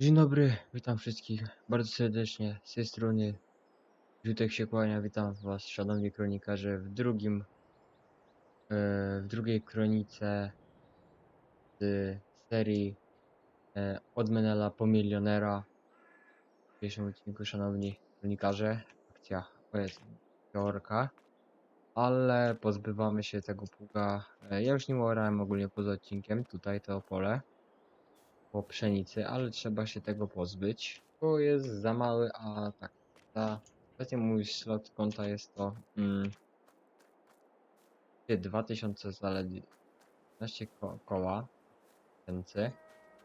Dzień dobry, witam wszystkich bardzo serdecznie. Z tej strony Rzutek się kłania, witam was szanowni kronikarze w drugim, e, w drugiej kronice z serii e, od Menela po milionera. W dzisiejszym odcinku szanowni kronikarze, akcja jest teorka, ale pozbywamy się tego pługa. E, ja już nim orałem ogólnie poza odcinkiem, tutaj to pole po pszenicy, ale trzeba się tego pozbyć, bo jest za mały, a tak, za obecnie mój slot konta jest to mm, 2000 zaledwie 15 ko koła tysięcy,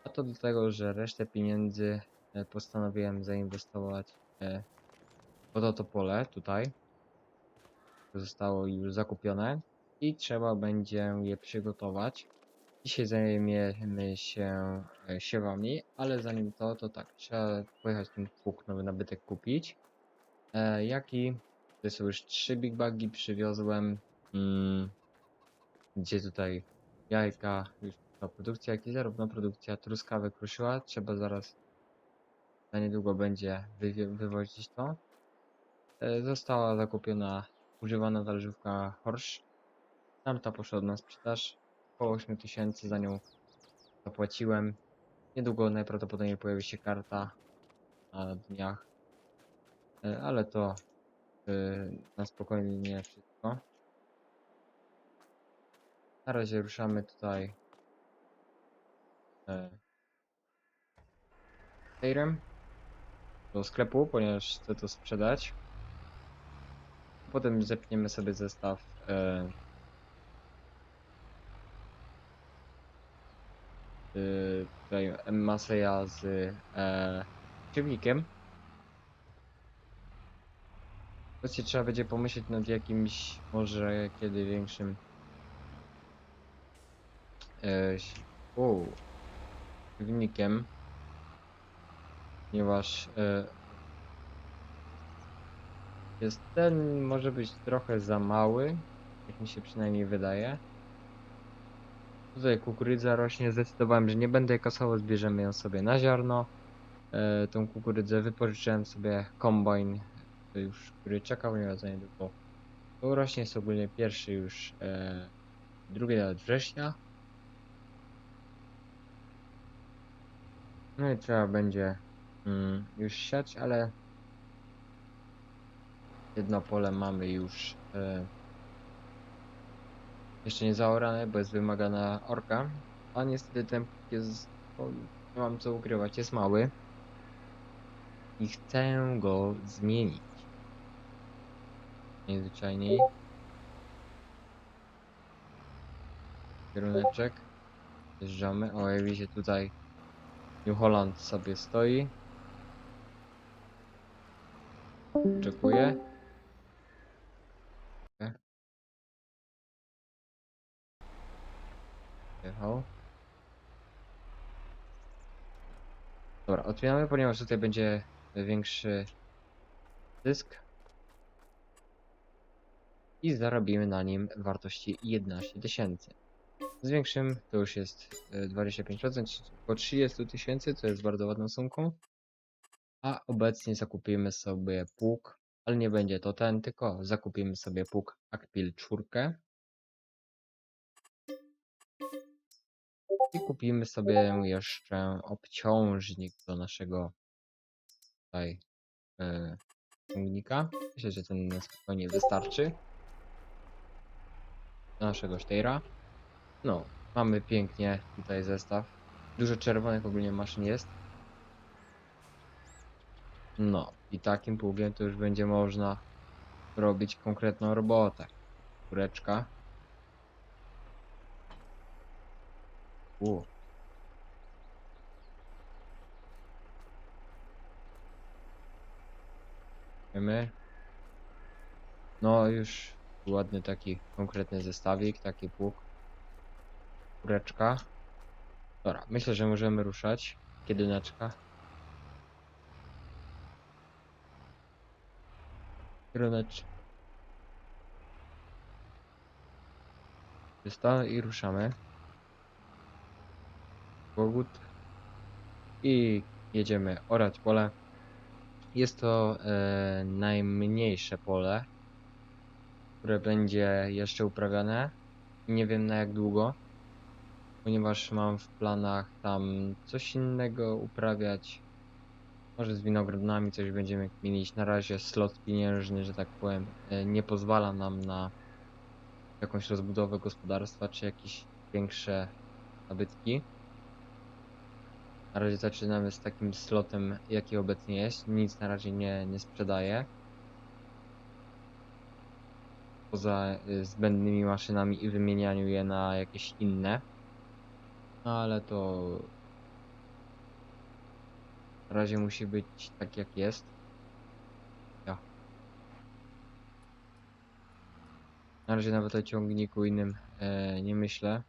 a to do tego, że resztę pieniędzy e, postanowiłem zainwestować e, w to, to pole tutaj, zostało już zakupione i trzeba będzie je przygotować. Dzisiaj zajmiemy się e, siewami, ale zanim to, to tak, trzeba pojechać ten pług nowy nabytek kupić. E, jaki? To są już trzy big bagi przywiozłem. Mm, gdzie tutaj jajka, już ta produkcja, jak i zarówno produkcja truskawek ruszyła. Trzeba zaraz, za niedługo będzie wywie- wywozić to. E, została zakupiona używana talerzówka Horsch. Tamta poszła na sprzedaż. Około 8000 za nią zapłaciłem. Niedługo najprawdopodobniej pojawi się karta na dniach. E, Ale to e, na spokojnie nie wszystko. Na razie ruszamy tutaj e, Tejrem do sklepu, ponieważ chcę to sprzedać. Potem zepniemy sobie zestaw tutaj Maseja z e. Wreszcie trzeba będzie pomyśleć nad jakimś może kiedy większym e, ponieważ e, jest ten może być trochę za mały, jak mi się przynajmniej wydaje. Tutaj kukurydza rośnie, zdecydowałem, że nie będę jej kasował, zbierzemy ją sobie na ziarno. E, tą kukurydzę wypożyczyłem sobie kombajn, to już, który czekał nie za niedługo. To rośnie jest ogólnie pierwszy już, e, drugi nawet września. No i trzeba będzie mm, już siać, ale jedno pole mamy już e, jeszcze nie zaorane, bo jest wymagana orka. A niestety ten jest, o, nie mam co ukrywać, jest mały. I chcę go zmienić. Najzwyczajniej. Kieruneczek. Zjeżdżamy. O, jak widzicie tutaj New Holland sobie stoi. Oczekuję. Jechał. Dobra, otwieramy, ponieważ tutaj będzie większy dysk. I zarobimy na nim wartości 11 tysięcy. Z większym to już jest e, 25%, czyli około 30 tysięcy, co jest bardzo ładną sumką. A obecnie zakupimy sobie pług, ale nie będzie to ten, tylko zakupimy sobie pług Akpil 4. I kupimy sobie jeszcze obciążnik do naszego tutaj e, ciągnika. Myślę, że ten na spokojnie wystarczy. Do naszego Steyra. No, mamy pięknie tutaj zestaw. Dużo czerwonych ogólnie maszyn jest. No, i takim pługiem to już będzie można robić konkretną robotę. Kureczka. U. Wiemy. No już ładny taki konkretny zestawik, taki pług. Kureczka. Dobra, myślę, że możemy ruszać. Kiedyneczka. Kierunek. Czysto i ruszamy. Kogut. I jedziemy orać pole. Jest to e, najmniejsze pole, które będzie jeszcze uprawiane. Nie wiem na jak długo, ponieważ mam w planach tam coś innego uprawiać. Może z winogrodami coś będziemy kminić. Na razie slot pieniężny, że tak powiem, e, nie pozwala nam na jakąś rozbudowę gospodarstwa czy jakieś większe nabytki. Na razie zaczynamy z takim slotem, jaki obecnie jest. Nic na razie nie, nie sprzedaję. Poza y, zbędnymi maszynami i wymienianiu je na jakieś inne. No ale to na razie musi być tak jak jest. Ja. Na razie nawet o ciągniku innym e, nie myślę.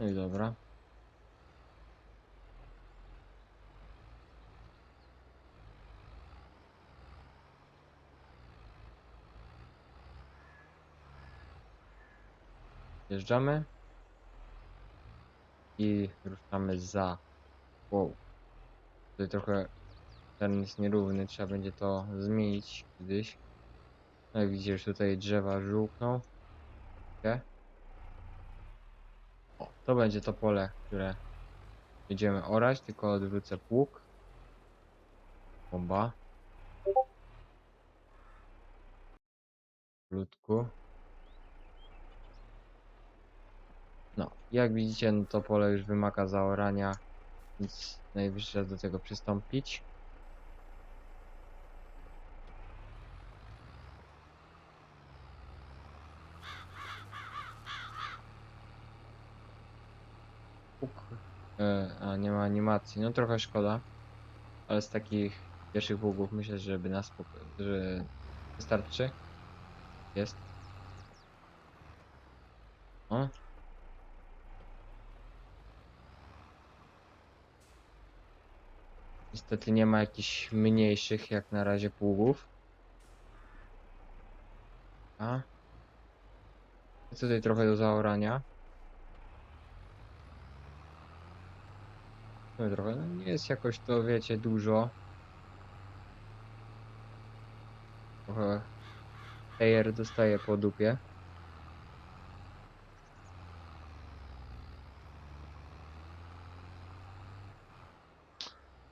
No i dobra. Wjeżdżamy. I ruszamy za. Wow. Tutaj trochę teren jest nierówny, trzeba będzie to zmienić kiedyś. No jak widzisz tutaj drzewa żółkną. Nie? O, to będzie to pole, które będziemy orać, tylko odwrócę pług. Bomba. Lutku. No, jak widzicie, no to pole już wymaga zaorania, więc najwyższy czas do tego przystąpić. Puk. E, a nie ma animacji, no trochę szkoda, ale z takich pierwszych pługów myślę, żeby nas, spoko- że wystarczy. Jest. O, Niestety nie ma jakichś mniejszych jak na razie pługów. A. Jest tutaj trochę do zaorania. No trochę, no nie jest jakoś to wiecie dużo. Trochę Air dostaje po dupie.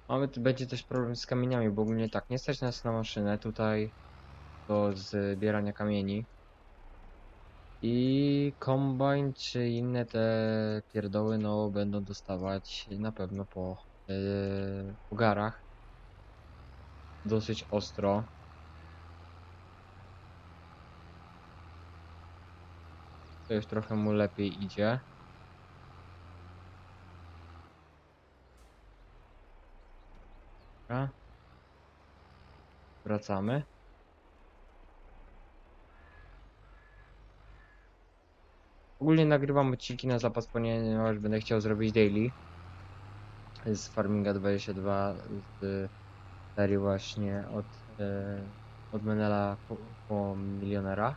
Mamy tu będzie też problem z kamieniami, bo ogólnie tak, nie stać nas na maszynę tutaj do zbierania kamieni. I kombajn czy inne te pierdoły no będą dostawać na pewno po, yy. Dosyć ostro. To już trochę mu lepiej idzie. Dobra. Wracamy. Ogólnie nagrywam odcinki na zapas, ponieważ będę chciał zrobić daily z Farminga 22 z serii właśnie od, e, od Menela po, po milionera.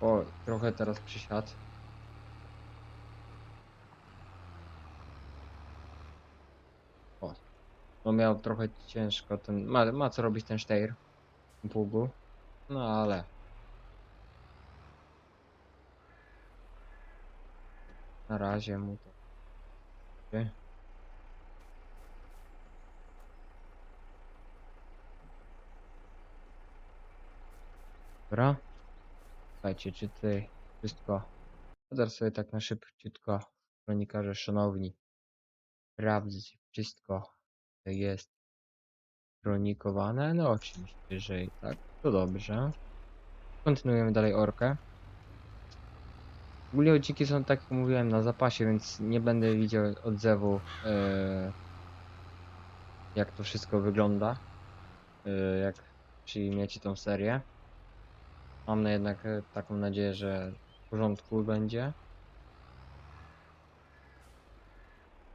O, trochę teraz przysiadł. No miał trochę ciężko ten. Ma, ma co robić ten Steyr w pługu. No ale. Na razie mu to. idzie. Dobra. Słuchajcie, czy tutaj wszystko. Zaraz sobie tak na szybciutko, kronikarze szanowni. Sprawdzić wszystko jest kronikowane? No oczywiście, że i tak. To dobrze. Kontynuujemy dalej orkę. Ogólnie odcinki są tak jak mówiłem na zapasie, więc nie będę widział odzewu e, jak to wszystko wygląda. e, jak przyjmiecie tą serię. Mam na jednak e, taką nadzieję, że w porządku będzie.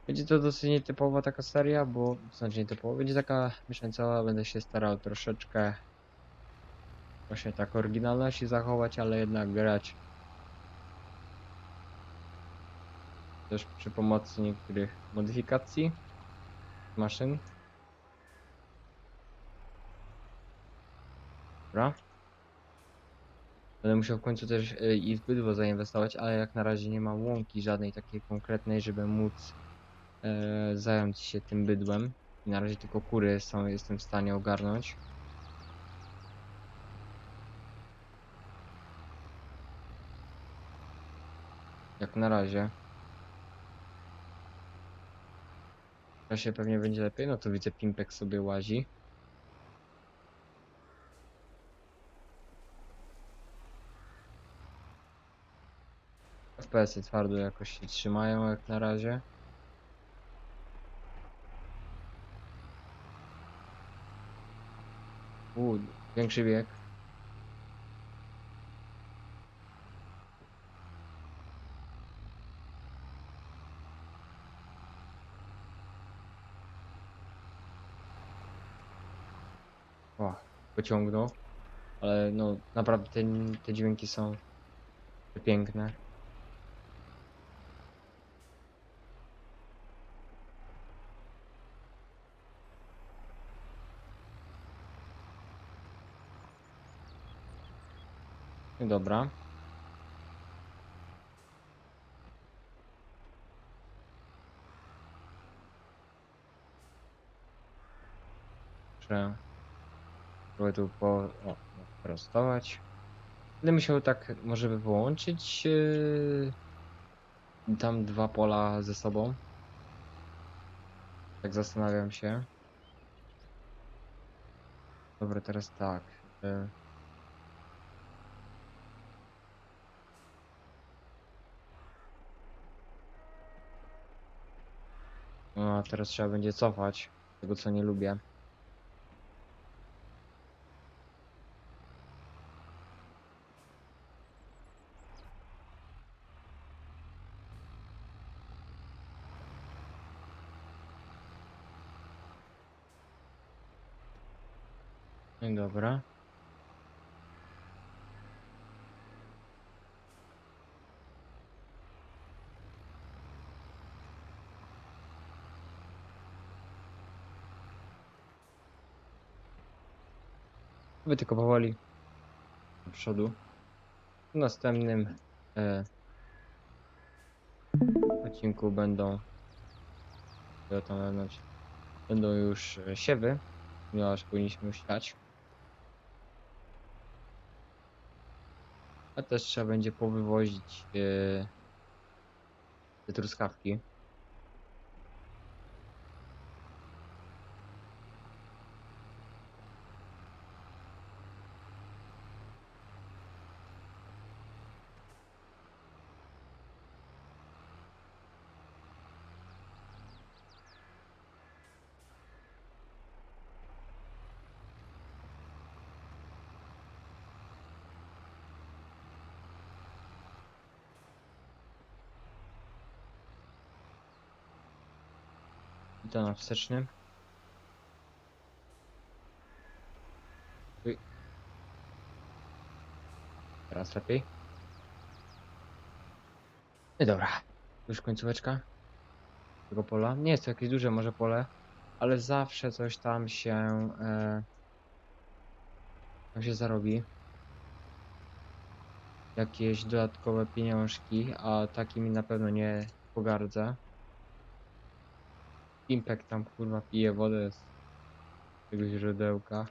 Będzie to dosyć nietypowa taka seria, bo znaczy nietypowa, będzie taka mieszańcowa, będę się starał troszeczkę właśnie tak oryginalności zachować, ale jednak grać też przy pomocy niektórych modyfikacji maszyn. Dobra. Będę musiał w końcu też y, i w bydło zainwestować, ale jak na razie nie mam łąki żadnej takiej konkretnej, żeby móc e, zająć się tym bydłem. I na razie tylko kury są, jestem w stanie ogarnąć. Jak na razie. Czasie pewnie będzie lepiej, no to widzę Pimpek sobie łazi. FPS-y twardo jakoś się trzymają jak na razie. U, większy bieg. O, pociągnął. Ale no naprawdę te, te dźwięki są piękne. I Dobra. Muszę próbuję tu po... O, prostować. Będę musiał tak może by połączyć yy, tam dwa pola ze sobą. Tak zastanawiam się. Dobra, teraz tak. Yy. No, a teraz trzeba będzie cofać tego, co nie lubię. Dobra. Wy tylko powoli do przodu. W następnym e, odcinku będą będą już siewy, ponieważ powinniśmy już siać. A też trzeba będzie powywozić e, te truskawki. To na wstecznym. Uj. Teraz lepiej. I dobra. Już końcóweczka tego pola. Nie jest to jakieś duże może pole, ale zawsze coś tam się e, tam się zarobi. Jakieś dodatkowe pieniążki, a takimi na pewno nie pogardzę. Impact tam kurwa pije wodę z tego źródełka.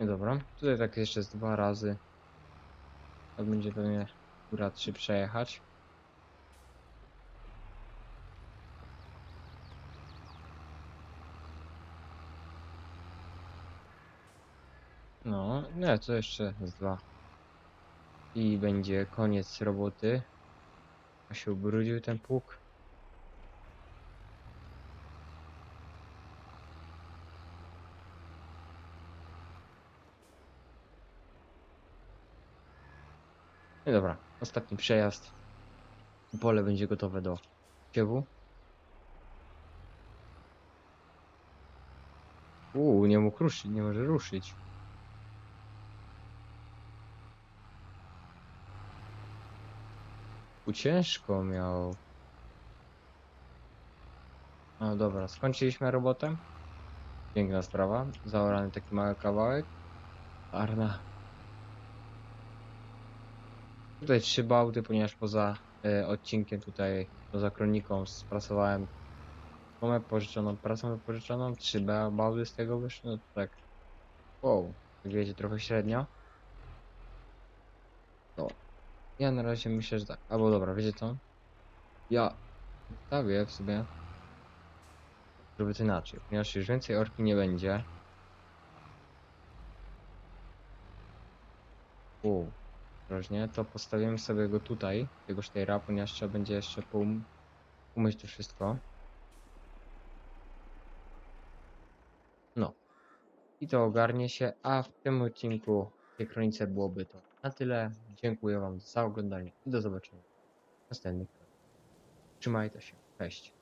No dobra, tutaj tak jeszcze z dwa razy. To będzie pewnie góra 3 przejechać. Co jeszcze z dwa. I będzie koniec roboty. A się ubrudził ten pług. No dobra, ostatni przejazd. Pole będzie gotowe do siewu. Uuu, nie mógł ruszyć, nie może ruszyć. Ciężko miał. No dobra, skończyliśmy robotę. Piękna sprawa. Zaorany taki mały kawałek. Arna. Tutaj trzy bałty, ponieważ poza e, odcinkiem tutaj, poza kroniką spracowałem Mamy pożyczoną, pracę wypożyczoną, 3 ba- bałdy z tego wyszły, no tak. Wow, wiecie, trochę średnio. No. Ja na razie myślę, że tak. Albo dobra, wiecie co? Ja stawię w sobie, żeby to inaczej, ponieważ już więcej orki nie będzie. Wow, groźnie, to postawimy sobie go tutaj, tego sztejra, ponieważ trzeba będzie jeszcze poum umyć to wszystko. No. I to ogarnie się, a w tym odcinku tej kronice byłoby to na tyle. Dziękuję Wam za oglądanie i do zobaczenia w następnych. Trzymajcie się. Cześć.